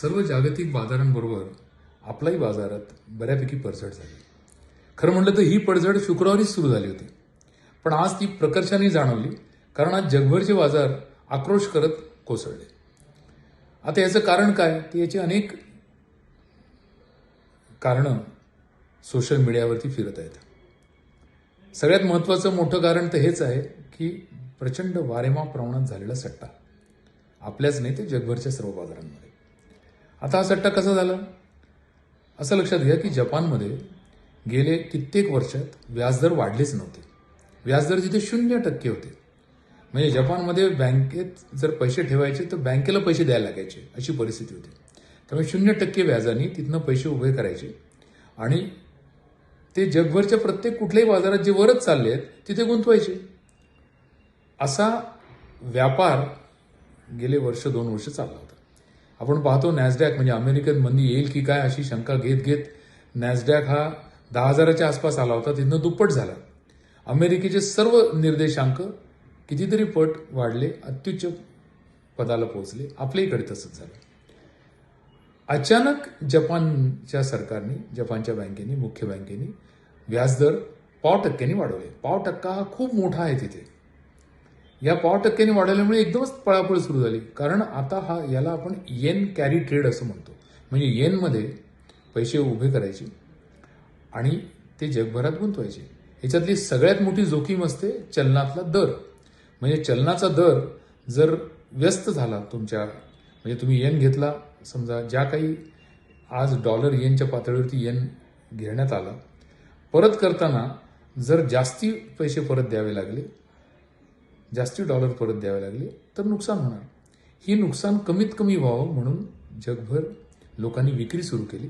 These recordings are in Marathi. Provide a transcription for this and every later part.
सर्व जागतिक बाजारांबरोबर आपलाही बाजारात बऱ्यापैकी पडझड झाली. खरं म्हटलं तर ही पडझड शुक्रवारीच सुरू झाली होती. पण आज ती प्रकर्षाने जाणवली कारण आज जगभरचे बाजार आक्रोश करत कोसळले. आता याचं कारण काय? तर याची अनेक कारणं सोशल मीडियावरती फिरत आहेत. सगळ्यात महत्त्वाचं मोठं कारण तर हेच आहे की प्रचंड वारेमा प्रमाणात झालेला सट्टा. आपल्याच नाही ते जगभरच्या सर्व बाजारांमध्ये. आता हा सट्टा कसा झाला? असं लक्षात घ्या की जपानमध्ये गेले कित्येक वर्षात व्याजदर वाढलेच नव्हते. व्याजदर जिथे शून्य टक्के होते. म्हणजे जपानमध्ये बँकेत जर पैसे ठेवायचे तर बँकेला पैसे द्यायला लागायचे अशी परिस्थिती होती. त्यामुळे शून्य टक्के व्याजाने तिथनं पैसे उभे करायचे. आणि ते जगभरच्या प्रत्येक कुठल्याही बाजारात जे वरच चालले आहेत तिथे गुंतवायचे. असा व्यापार गेले वर्ष दोन वर्ष चालला होता. आपण पाहतो नॅसडॅक म्हणजे अमेरिकन मंदी येईल की काय अशी शंका घेत घेत नॅसडॅक हा दहा हजाराच्या आसपास आला होता. तिथनं दुप्पट झाला. अमेरिकेचे सर्व निर्देशांक कितीतरी पट वाढले अत्युच्च पदाला पोहोचले. आपल्या इकडे तसंच झालं. अचानक जपानच्या सरकारने जपानच्या बँकेने मुख्य बँकेने व्याजदर पाव टक्क्यांनी वाढवले. पाव टक्का हा खूप मोठा आहे तिथे. या पाव टक्क्याने वाढवल्यामुळे एकदमच पळापळ सुरू झाली. कारण आता हा याला आपण येन कॅरी ट्रेड असं म्हणतो. म्हणजे येनमध्ये पैसे उभे करायचे आणि ते जगभरात गुंतवायचे. ह्याच्यातली सगळ्यात मोठी जोखीम असते चलनातला दर. म्हणजे चलनाचा दर जर व्यस्त झाला तुमच्या म्हणजे तुम्ही येन घेतला समजा ज्या काही आज डॉलर येनच्या पातळीवरती येन घेण्यात आला परत करताना जर जास्ती पैसे परत द्यावे लागले जास्ती डॉलर परत द्यावे लागले तर नुकसान होणार. हे नुकसान कमीत कमी व्हावं म्हणून जगभर लोकांनी विक्री सुरू केली.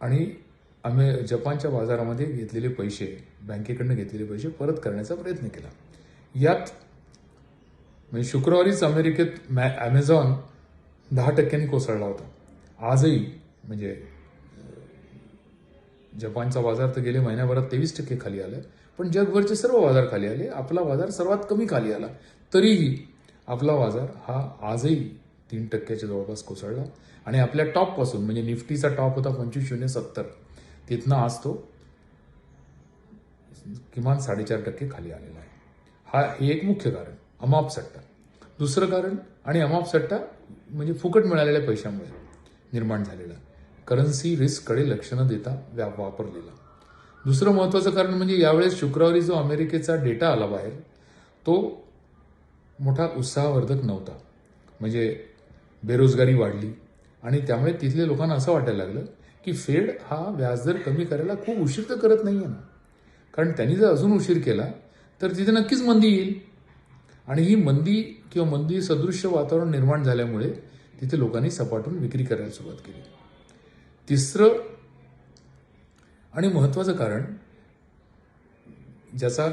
आणि आम्ही जपानच्या बाजारामध्ये घेतलेले पैसे बँकेकडनं घेतलेले पैसे परत करण्याचा प्रयत्न केला. यात म्हणजे शुक्रवारीच अमेरिकेत मॅ ॲमेझॉन दहा टक्क्यांनी कोसळला होता. आजही म्हणजे जपानचा बाजार तर गेले महिन्याभरात तेवीस टक्के खाली आला पण जगभरचे सर्व बाजार खाली आले. आपला बाजार सर्वात कमी खाली आला. तरीही आपला बाजार हा आजही तीन टक्क्याच्या जवळपास कोसळला. आणि आपल्या टॉपपासून म्हणजे निफ्टीचा टॉप होता पंचवीस शून्य सत्तर. तिथनं आज तो किमान साडेचार टक्के खाली आलेला आहे. हा हे एक मुख्य कारण अमाप सट्टा. दुसरं कारण आणि अमाप सट्टा म्हणजे फुकट मिळालेल्या पैशामुळे निर्माण झालेला. करन्सी रिस्ककडे लक्ष न देता व्याप वापरलेला. दुसरं महत्त्वाचं कारण म्हणजे यावेळेस शुक्रवारी जो अमेरिकेचा डेटा आला बाहेर तो मोठा उत्साहवर्धक नव्हता. म्हणजे बेरोजगारी वाढली आणि त्यामुळे तिथल्या लोकांना असं वाटायला लागलं की फेड हा व्याजदर कमी करायला खूप उशीर तर करत नाही आहे ना. कारण त्यांनी जर अजून उशीर केला तर तिथे नक्कीच मंदी येईल. आणि ही मंदी किंवा मंदी सदृश्य वातावरण निर्माण झाल्यामुळे तिथे लोकांनी सपाटून विक्री करायला सुरुवात केली. तिसरं आणि महत्त्वाचं कारण ज्याचा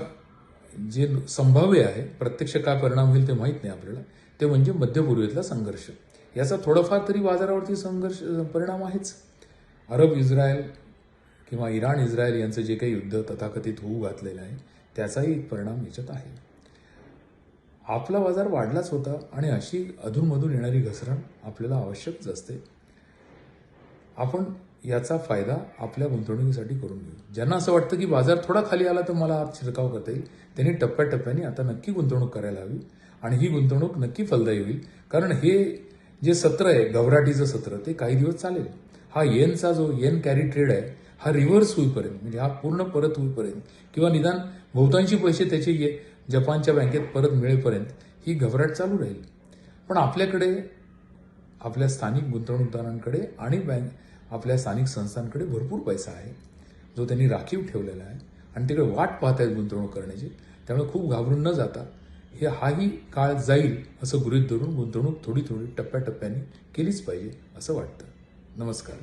जे संभाव्य आहे प्रत्यक्ष काय परिणाम होईल ते माहीत नाही आपल्याला ते म्हणजे मध्यपूर्वेतला संघर्ष. याचा थोडाफार तरी बाजारावरती संघर्ष परिणाम आहेच. अरब इस्रायल किंवा इराण इस्रायल यांचं जे काही युद्ध तथाकथित होऊ घातलेलं आहे त्याचाही एक परिणाम याच्यात आहे. आपला बाजार वाढलाच होता आणि अशी अधूनमधून येणारी घसरण आपल्याला आवश्यकच असते. आपण याचा फायदा आपल्या गुंतवणुकीसाठी करून घेऊ. ज्यांना असं वाटतं की बाजार थोडा खाली आला तर मला आज शिरकाव करता येईल त्यांनी टप्प्याटप्प्याने आता नक्की गुंतवणूक करायला हवी आणि ही गुंतवणूक नक्की फलदायी होईल. कारण हे जे सत्र आहे गवराटीचं सत्र ते काही दिवस चालेल. हा येनचा जो येन कॅरी ट्रेड आहे हा रिव्हर्स होईपर्यंत म्हणजे हा पूर्ण परत होईपर्यंत किंवा निदान बहुतांशी पैसे त्याचे ये जपानच्या बँकेत परत मिळेपर्यंत ही घबराट चालू राहील. पण आपल्याकडे आपल्या स्थानिक गुंतवणूकदारांकडे आणि बँक आपल्या स्थानिक संस्थांकडे भरपूर पैसा आहे. जो त्यांनी राखीव ठेवलेला आहे. आणि तिकडे वाट पाहत आहेत गुंतवणूक करण्याची. त्यामुळे खूप घाबरून न जाता हे हाही काळ जाईल असं गृहीत धरून गुंतवणूक थोडी थोडी टप्प्याटप्प्याने केलीच पाहिजे असं वाटतं. नमस्कार.